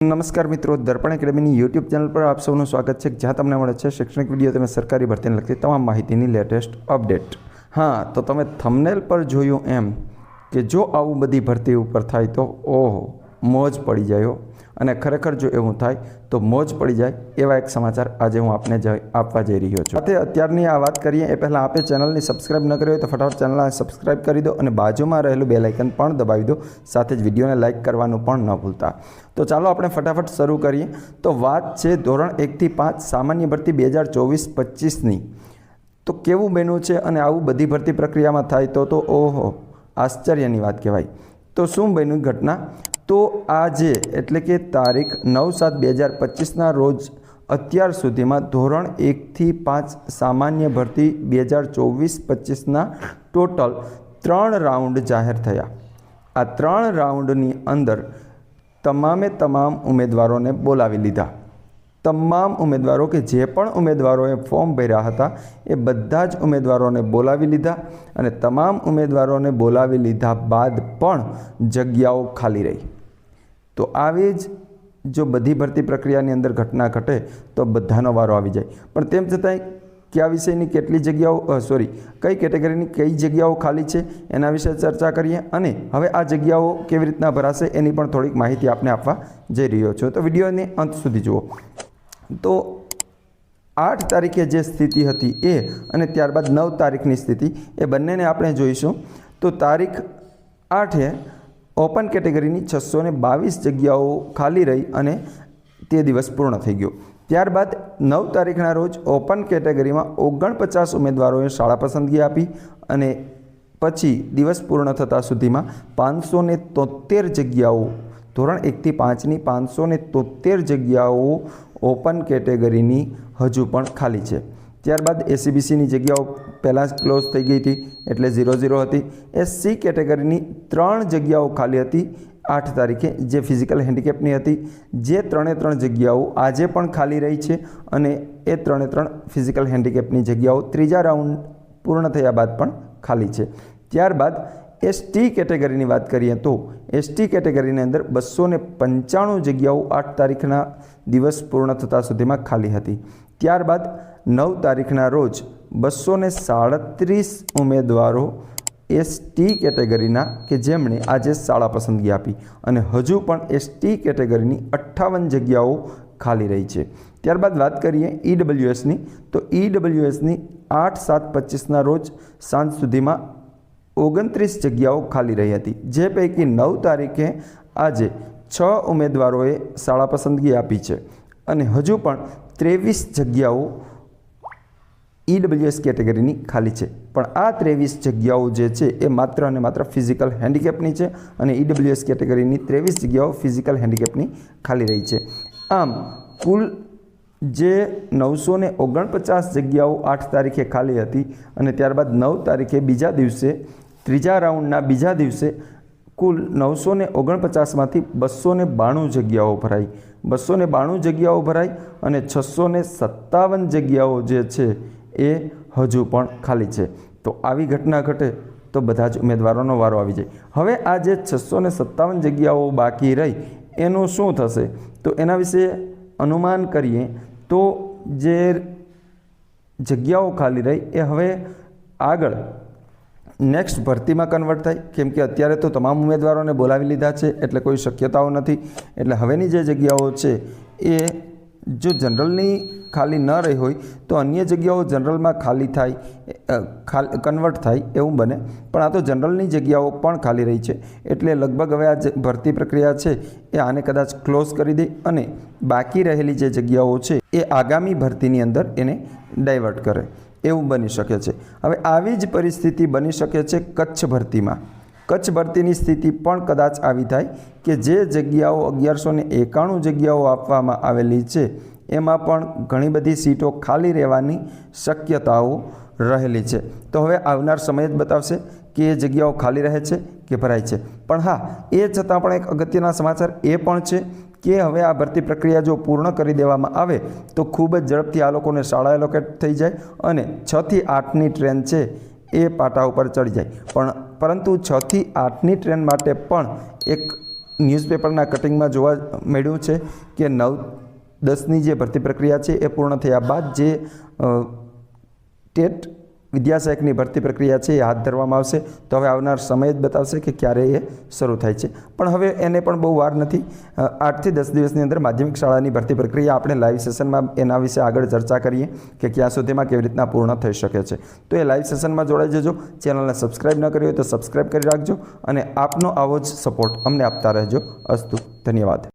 નમસ્કાર મિત્રો, દર્પણ એકેડમીની YouTube channel પર આપ સૌનું સ્વાગત છે. જ્યાં તમને મળે છે શૈક્ષણિક વીડિયો તમે સરકારી ભરતીને લગતી તમામ માહિતીની લેટેસ્ટ અપડેટ. હા, તો તમે થમનેલ પર જોયું એમ કે જો આવું બધી ભરતી ઉપર થાય તો ઓહો. મોજ પડી જાય અને ખરેખર જો એવું થાય તો મોજ પડી જાય એવા એક સમાચાર આજે હું આપને આપવા જઈ રહ્યો છું. સાથે અત્યારની આ વાત કરીએ એ પહેલાં આપે ચેનલની સબસ્ક્રાઇબ ન કરી હોય તો ફટાફટ ચેનલને સબસ્ક્રાઇબ કરી દો અને બાજુમાં રહેલું બે લાઇકન પણ દબાવી દો. સાથે જ વિડીયોને લાઇક કરવાનું પણ ન ભૂલતા. તો ચાલો આપણે ફટાફટ શરૂ કરીએ. તો વાત છે ધોરણ એકથી પાંચ સામાન્ય ભરતી બે હજાર ચોવીસ પચીસની તો કેવું બન્યું છે અને આવું બધી ભરતી પ્રક્રિયામાં થાય તો? તો ઓહો, આશ્ચર્યની વાત કહેવાય. તો શું બન્યું ઘટના? તો આજે, એટલે કે તારીખ નવ સાત બે હજાર પચીસના રોજ, અત્યાર સુધીમાં ધોરણ એકથી પાંચ સામાન્ય ભરતી બે હજાર ચોવીસ પચીસના ટોટલ ત્રણ રાઉન્ડ જાહેર થયા. આ ત્રણ રાઉન્ડની અંદર તમામે તમામ ઉમેદવારોને બોલાવી લીધા. તમામ ઉમેદવારો કે જે પણ ઉમેદવારોએ ફોર્મ ભર્યા હતા, એ બધા જ ઉમેદવારોને બોલાવી લીધા અને તમામ ઉમેદવારોને બોલાવી લીધા બાદ પણ જગ્યાઓ ખાલી રહી. તો આવી જ જો બધી ભરતી પ્રક્રિયાની અંદર ઘટના ઘટે તો બધાનો વારો આવી જાય. પણ તેમ છતાંય કયા વિષયની કેટલી જગ્યાઓ સોરી કઈ કેટેગરીની કઈ જગ્યાઓ ખાલી છે એના વિશે ચર્ચા કરીએ અને હવે આ જગ્યાઓ કેવી રીતના ભરાશે એની પણ થોડીક માહિતી આપને આપવા જઈ રહ્યો છું. તો વિડીયોને અંત સુધી જુઓ. તો આઠ તારીખે જે સ્થિતિ હતી એ અને ત્યારબાદ નવ તારીખની સ્થિતિ એ બંનેને આપણે જોઈશું. તો તારીખ આઠે ઓપન કેટેગરીની છસો ને બાવીસ જગ્યાઓ ખાલી રહી અને તે દિવસ પૂર્ણ થઈ ગયો. ત્યારબાદ નવ તારીખના રોજ ઓપન કેટેગરીમાં ઓગણપચાસ ઉમેદવારોએ શાળા પસંદગી આપી અને પછી દિવસ પૂર્ણ થતાં સુધીમાં પાંચસો ને તોતેર જગ્યાઓ, ધોરણ એકથી પાંચની પાંચસો તોતેર જગ્યાઓ ઓપન કેટેગરીની હજુ પણ ખાલી છે. ત્યારબાદ એસીબીસીની જગ્યાઓ પહેલાં જ ક્લોઝ થઈ ગઈ હતી, એટલે ઝીરો ઝીરો હતી. એસસી કેટેગરીની ત્રણ જગ્યાઓ ખાલી હતી, આઠ તારીખે, જે ફિઝિકલ હેન્ડીકેપની હતી. જે ત્રણે ત્રણ જગ્યાઓ આજે પણ ખાલી રહી છે અને એ ત્રણે ત્રણ ફિઝિકલ હેન્ડીકેપની જગ્યાઓ ત્રીજા રાઉન્ડ પૂર્ણ થયા બાદ પણ ખાલી છે. ત્યારબાદ એસટી કેટેગરીની વાત કરીએ તો એસટી કેટેગરીની અંદર બસો ને પંચાણું જગ્યાઓ આઠ તારીખના દિવસ પૂર્ણ થતાં સુધીમાં ખાલી હતી. ત્યારબાદ નવ તારીખના રોજ બસો ને સાડત્રીસ ઉમેદવારો એસટી કેટેગરીના કે જેમણે આજે શાળા પસંદગી આપી અને હજુ પણ એસટી કેટેગરીની અઠ્ઠાવન જગ્યાઓ ખાલી રહી છે. ત્યારબાદ વાત કરીએ ઈડબ્લ્યુએસની તો ઈડબ્લ્યુએસની આઠ સાત પચીસના રોજ સાંજ સુધીમાં ઓગણત્રીસ જગ્યાઓ ખાલી રહી હતી. જે પૈકી નવ તારીખે આજે છ ઉમેદવારોએ શાળા પસંદગી આપી છે અને હજુ પણ ત્રેવીસ જગ્યાઓ ઈડબ્લ્યુએસ કેટેગરીની ખાલી છે. પણ આ ત્રેવીસ જગ્યાઓ જે છે એ માત્ર અને માત્ર ફિઝિકલ હેન્ડીકેપની છે અને ઈડબ્લ્યુએસ કેટેગરીની ત્રેવીસ જગ્યાઓ ફિઝિકલ હેન્ડીકેપની ખાલી રહી છે. આમ, કુલ જે નવસો ને ઓગણપચાસ જગ્યાઓ આઠ તારીખે ખાલી હતી અને ત્યારબાદ નવ તારીખે બીજા દિવસે, ત્રીજા રાઉન્ડના બીજા દિવસે કુલ નવસો ને ઓગણપચાસમાંથી બસો ને બાણું જગ્યાઓ ભરાઈ. બસો ને બાણું જગ્યાઓ ભરાઈ અને છસો ને સત્તાવન જગ્યાઓ જે છે એ હજુ પણ ખાલી છે. તો આવી ઘટના ઘટે તો બધા જ ઉમેદવારોનો વારો આવી જાય. હવે આ જે છસો ને સત્તાવન જગ્યાઓ બાકી રહી, એનું શું થશે? તો એના વિશે અનુમાન કરીએ તો જે જગ્યાઓ ખાલી રહી, એ હવે આગળ નેક્સ્ટ ભરતીમાં કન્વર્ટ થાય. કેમ કે અત્યારે તો તમામ ઉમેદવારોને બોલાવી લીધા છે, એટલે કોઈ શક્યતાઓ નથી. એટલે હવેની જે જગ્યાઓ છે, એ જો જનરલની ખાલી ન રહી હોય, તો અન્ય જગ્યાઓ જનરલમાં ખાલી થાય કન્વર્ટ થાય એવું બને. પણ આ તો જનરલની જગ્યાઓ પણ ખાલી રહી છે. એટલે લગભગ હવે આ ભરતી પ્રક્રિયા છે, એ આને કદાચ ક્લોઝ કરી દે અને બાકી રહેલી જે જગ્યાઓ છે, એ આગામી ભરતીની અંદર એને ડાયવર્ટ કરે. એવું બની શકે છે. હવે આવી જ પરિસ્થિતિ બની શકે છે કચ્છ ભરતીમાં. કચ્છ ભરતીની સ્થિતિ પણ કદાચ આવી થાય કે જે જગ્યાઓ અગિયારસો ને એકાણું જગ્યાઓ આપવામાં આવેલી છે, એમાં પણ ઘણી બધી સીટો ખાલી રહેવાની શક્યતાઓ રહેલી છે. તો હવે આવનાર સમય જ બતાવશે કે એ જગ્યાઓ ખાલી રહે છે કે ભરાય છે. પણ હા, એ છતાં પણ એક અગત્યના સમાચાર એ પણ છે કે હવે આ ભરતી પ્રક્રિયા જો પૂર્ણ કરી દેવામાં આવે, તો ખૂબ જ ઝડપથી આ લોકોને શાળા એલોકેટ થઈ જાય અને છથી આઠની ટ્રેન છે એ પાટા ઉપર ચડી જાય. પણ પરંતુ છથી આઠની ટ્રેન માટે પણ એક ન્યૂઝપેપરના કટિંગમાં જોવા મળ્યું છે કે નવ દસની જે ભરતી પ્રક્રિયા છે એ પૂર્ણ થયા બાદ જે ટેટ વિદ્યાસહાયકની ભરતી પ્રક્રિયા છે એ હાથ ધરવામાં આવશે. તો હવે આવનાર સમય જ બતાવશે કે ક્યારે એ શરૂ થાય છે. પણ હવે એને પણ બહુ વાર નથી. આઠથી દસ દિવસની અંદર માધ્યમિક શાળાની ભરતી પ્રક્રિયા આપણે લાઈવ સેશનમાં એના વિશે આગળ ચર્ચા કરીએ કે ક્યાં સુધીમાં કેવી રીતના પૂર્ણ થઈ શકે છે. તો એ લાઈવ સેશનમાં જોડાઈ જજો. ચેનલને સબસ્ક્રાઈબ ન કરી હોય તો સબસ્ક્રાઈબ કરી રાખજો અને આપનો આવો જ સપોર્ટ અમને આપતા રહેજો. અસ્તુ. ધન્યવાદ.